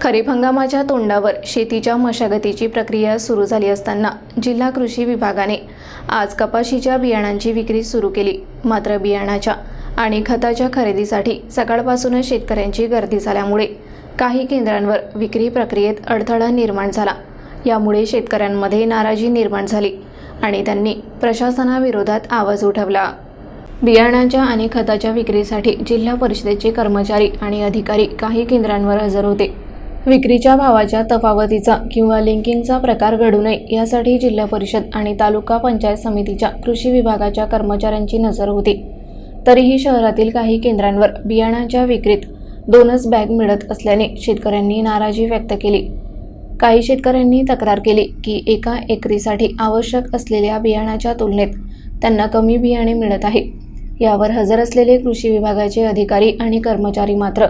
खरीप हंगामाच्या तोंडावर शेतीच्या मशागतीची प्रक्रिया सुरू झाली असताना जिल्हा कृषी विभागाने आज कपाशीच्या बियाणांची विक्री सुरू केली. मात्र बियाणाच्या आणि खताच्या खरेदीसाठी सकाळपासूनच शेतकऱ्यांची गर्दी झाल्यामुळे काही केंद्रांवर विक्री प्रक्रियेत अडथळा निर्माण झाला. यामुळे शेतकऱ्यांमध्ये नाराजी निर्माण झाली आणि त्यांनी प्रशासनाविरोधात आवाज उठवला. बियाणाच्या आणि खताच्या विक्रीसाठी जिल्हा परिषदेचे कर्मचारी आणि अधिकारी काही केंद्रांवर हजर होते. विक्रीच्या भावाच्या तफावतीचा किंवा लिंकिंगचा प्रकार घडू नये यासाठी जिल्हा परिषद आणि तालुका पंचायत समितीच्या कृषी विभागाच्या कर्मचाऱ्यांची नजर होती. तरीही शहरातील काही केंद्रांवर बियाणांच्या विक्रीत दोनच बॅग मिळत असल्याने शेतकऱ्यांनी नाराजी व्यक्त केली. काही शेतकऱ्यांनी तक्रार केली की एका एकरीसाठी आवश्यक असलेल्या बियाणाच्या तुलनेत त्यांना कमी बियाणे मिळत आहे. यावर हजर असलेले कृषी विभागाचे अधिकारी आणि कर्मचारी मात्र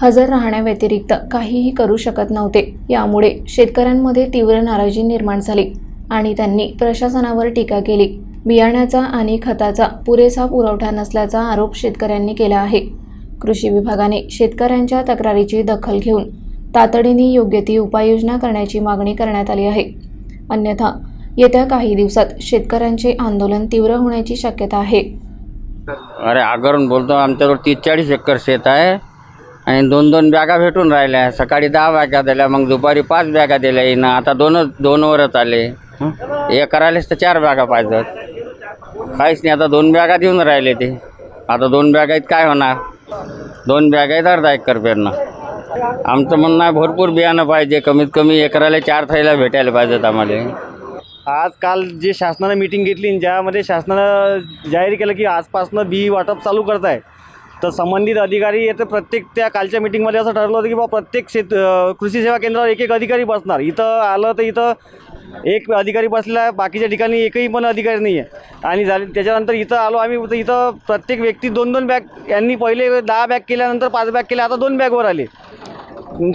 हजर राहण्याव्यतिरिक्त काहीही करू शकत नव्हते. यामुळे शेतकऱ्यांमध्ये तीव्र नाराजी निर्माण झाली आणि त्यांनी प्रशासनावर टीका केली. बियाण्याचा आणि खताचा पुरेसा पुरवठा नसल्याचा आरोप शेतकऱ्यांनी केला आहे. कृषी विभागाने शेतकऱ्यांच्या तक्रारीची दखल घेऊन तातडीने योग्य ती उपाययोजना करण्याची मागणी करण्यात आली आहे. अन्यथा येत्या काही दिवसात शेतकऱ्यांचे आंदोलन तीव्र होण्याची शक्यता आहे. अरे आगरून बोलतो आमच्याजवळ तीस चाळीस एकर शेत आहे आणि दोन दोन बॅगा भेटून राहिल्या. सकाळी दहा बॅगा दिल्या मग दुपारी पाच बॅगा दिल्या येईन आता दोनच दोनवरच आले. हं? करायलाच तर चार बॅगा पाहिजेत. काहीच नाही आता दोन बॅगा देऊन राहिले ते. आता दोन बॅगा आहेत काय होणार? दोन बॅगा आहेत अर्धा एकर पेरणं आमचं म्हणणं आहे भरपूर बियाणं पाहिजे. कमीत कमी एकराला चार थैल्या भेटायला पाहिजेत आम्हाला. आज काल जे शासनानं मीटिंग घेतली ज्यामध्ये शासनानं जाहीर केलं की आजपासनं बी वाटप चालू करत आहे तर संबंधित अधिकारी येते प्रत्येक त्या कालच्या मीटिंगमध्ये असं ठरलं होतं की बा प्रत्येक शेत कृषी सेवा केंद्रावर एक एक अधिकारी बसणार. इथं आलं तर इथं एक अधिकारी बसलेला आहे बाकीच्या ठिकाणी एकही पण अधिकारी नाही आहे आणि झाले त्याच्यानंतर इथं आलो आम्ही तर इथं प्रत्येक व्यक्ती दोन दोन बॅग यांनी पहिले दहा बॅग केल्यानंतर पाच बॅग केल्या आता दोन बॅगवर आले.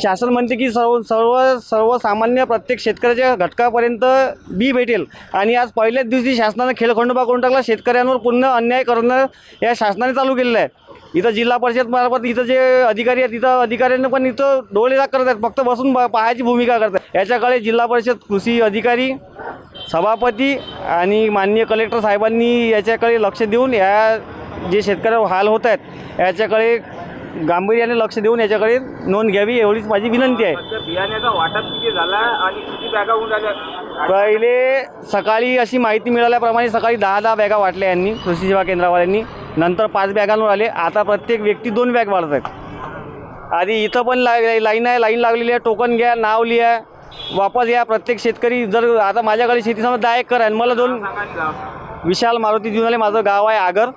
शासन म्हणते की सर्व सर्व सर्वसामान्य प्रत्येक शेतकऱ्याच्या घटकापर्यंत बी भेटेल. आणि आज पहिल्याच दिवशी शासनानं खेळखंडोबा करून टाकला. शेतकऱ्यांवर पुन्हा अन्याय करणं या शासनाने चालू केलेलं आहे. इथं जिल्हा परिषद मार्फत इथं जे अधिकारी आहेत तिथं अधिकाऱ्यांनी पण इथं डोळेदाग करत आहेत. फक्त बसून पाहायची भूमिका करतात याच्याकडे जिल्हा परिषद कृषी अधिकारी सभापती आणि माननीय कलेक्टर साहेबांनी याच्याकडे लक्ष देऊन या जे शेतकऱ्यावर हाल होत आहेत याच्याकडे गांभीर्याने लक्ष देऊन याच्याकडे नोंद घ्यावी एवढीच माझी विनंती आहे. बियाण्याचा वाटप किती झाला आणि किती बॅगा होऊन राहिल्या? पहिले सकाळी अशी माहिती मिळाल्याप्रमाणे सकाळी दहा दहा बॅगा वाटल्या यांनी कृषी सेवा केंद्रावाल्यांनी. नंतर पाच बॅगांवर आले आता प्रत्येक व्यक्ती दोन बॅग वाढत आहेत. आधी इथं पण ला लाईन आहे लाईन लागलेली आहे. टोकन घ्या नाव लिहा वापस या. प्रत्येक शेतकरी जर आता माझ्याकडे शेती समजा दहा एकर आहे आणि मला दोन विशाल मारुती आले. माझं गाव आहे आगर.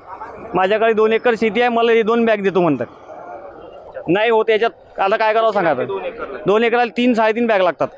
माझ्याकडे दोन एकर शेती आहे. मला हे दोन बॅग देतो म्हणतात. नाही होत याच्यात. आता काय करावं सांगा. दोन एकराला तीन साडेतीन बॅग लागतात.